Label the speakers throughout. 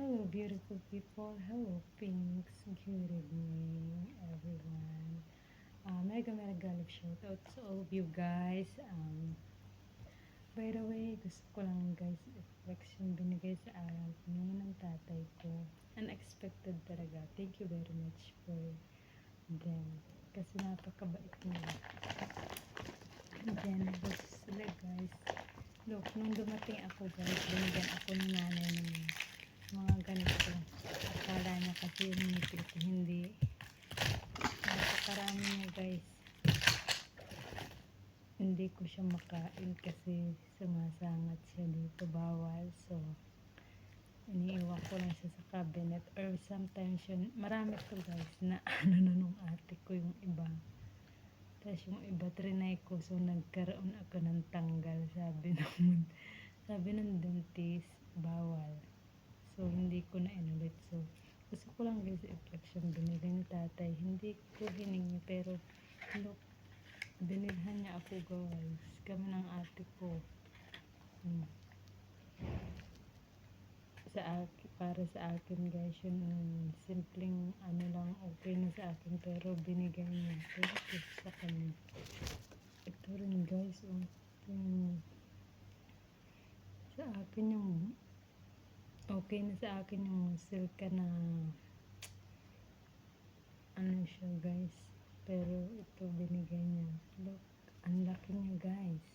Speaker 1: Hello, beautiful people. Hello, pinks. Good evening, everyone. Uh, mega mega love shout out to all of you guys. Um, by the way, gusto ko lang guys, i-flex yung binigay sa araw ko ng tatay ko. Unexpected talaga. Thank you very much for them. Kasi napakabait nila. Generous sila guys. Look, nung dumating ako guys, binigyan ako ni nanay ng mga ganito. Akala niya kasi yung ngipin ko hindi. Napakarami niya guys. Hindi ko siya makain kasi sumasangat siya dito. Bawal. So, iniiwan ko lang siya sa cabinet. Or sometimes yun, marami to guys na ano na nung ate ko yung iba. Tapos yung iba trinay ko. So, nagkaroon ako ng tanggal. Sabi nung, sabi ng dentist, bawal. So, hindi ko na inulit. So, gusto ko lang guys i-flex yung binili ni tatay. Hindi ko hiningi pero look, binilhan niya ako guys. Kami ng ate ko. Hmm. Sa akin, para sa akin guys, yun simpleng ano lang okay na sa akin pero binigay niya. You sa kanya. Ito rin guys, um, yung, sa akin yung okay na sa akin yung silka na ano siya guys pero ito binigay niya look ang laki niya guys.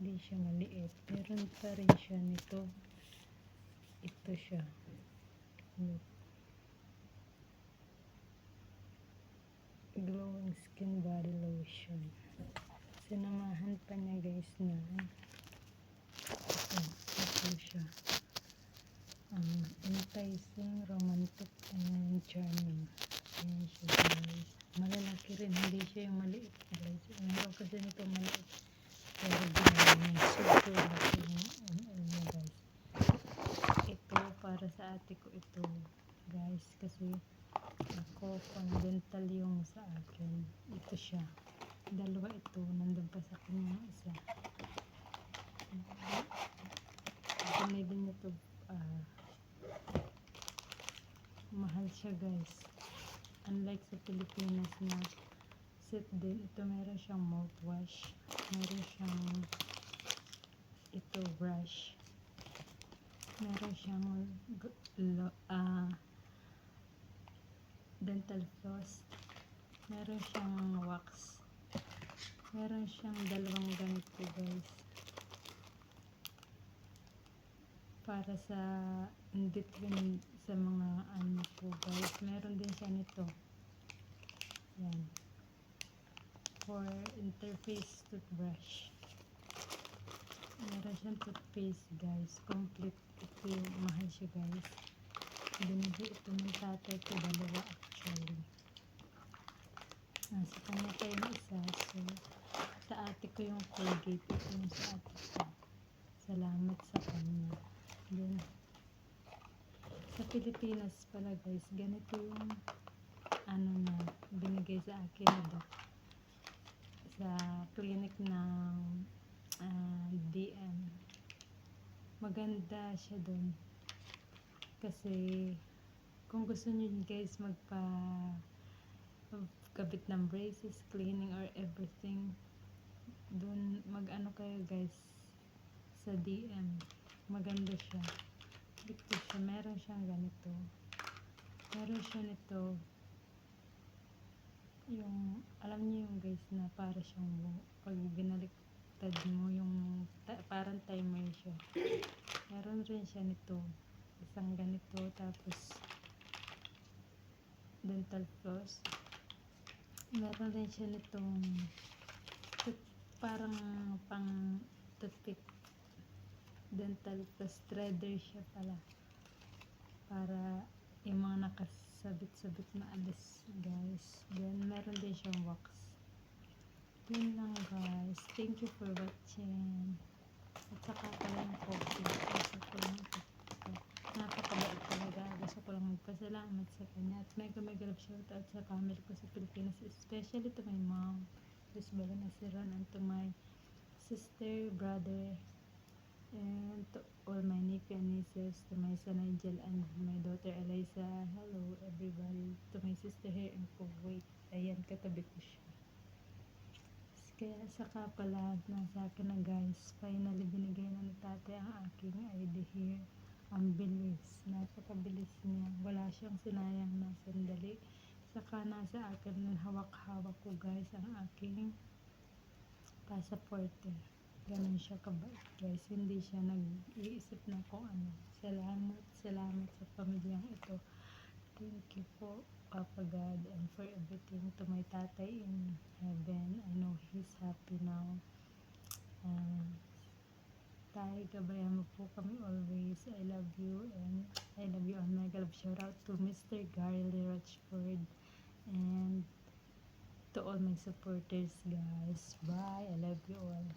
Speaker 1: Hindi siya maliit. Meron pa rin siya nito. Ito siya. Look. Glowing skin body lotion. Sinamahan pa niya guys na ito, ito siya. Um, enticing, romantic, and charming. Ayan siya guys. Rin, hindi siya yung maliit. Meron kasi nito maliit. Pero ginawa niya, super laki ano niya guys. Ito, para sa ate ko ito guys. Kasi ako, pang dental yung sa akin. Ito siya. Dalawa ito, nandun pa sa kanya yung isa. Binili niya to ah, mahal siya guys unlike sa Pilipinas na set din. Ito meron siyang mouthwash. Meron siyang ito brush. Meron siyang ah, dental floss. Meron siyang wax. Meron siyang dalawang ganito guys. Para sa in between sa mga ano po guys. Meron din siya nito. Yan for interface toothbrush. Meron siyang toothpaste guys. Complete ito yung mahal siya guys. Binigay ito ng tatay ko dalawa actually. Nasa kanya pa yung isa. So sa ate ko yung Colgate. Ito yung sa ate ko. Salamat sa kanya. Yun. Sa Pilipinas pala guys. Ganito yung ano na binigay sa akin na doc sa clinic ng ah, DM maganda siya doon kasi kung gusto niyo guys magpa kabit ng braces, cleaning or everything doon mag ano kayo guys sa DM maganda siya. Ito siya, meron siyang ganito. Meron siya nito yung alam niyo yung guys na para siyang pag binaliktad mo yung ta- parang timer siya. Meron rin siya nito. Isang ganito tapos dental floss. Meron rin siya nitong parang pang toothpick. Dental plus threader siya pala. Para yung mga nakasabit-sabit na alis guys. Then meron din siyang wax. Yun lang guys. Thank you for watching. At saka pala yung coffee. Gusto ko lang napakabait talaga. Gusto ko lang magpasalamat sa kanya. At mega mega love shout out sa family ko sa Pilipinas especially to my mom. Luz Bala Nasiran and to my sister, brother And to all my nephew and nieces, to my son Nigel and my daughter Eliza, hello everybody. To my sister here in Kuwait, ayan, katabi ko siya. Kaya saka pala, nasa akin na guys, finally binigay na ni tate ang aking ID here. Ang bilis, napakabilis niya. Wala siyang sinayang na sandali. Saka nasa akin na hawak-hawak ko guys ang aking pasaporte. Ganun siya kabait guys. Hindi siya nag-iisip na kung ano. Salamat, salamat sa pamilyang ito. Thank you po, Papa God, and for everything to my tatay in heaven. I know he's happy now. Uh, Tay, gabayan mo po kami always. I love you and I love you and mega love shout out to Mr. Gary Rochford and to all my supporters guys. Bye. I love you all.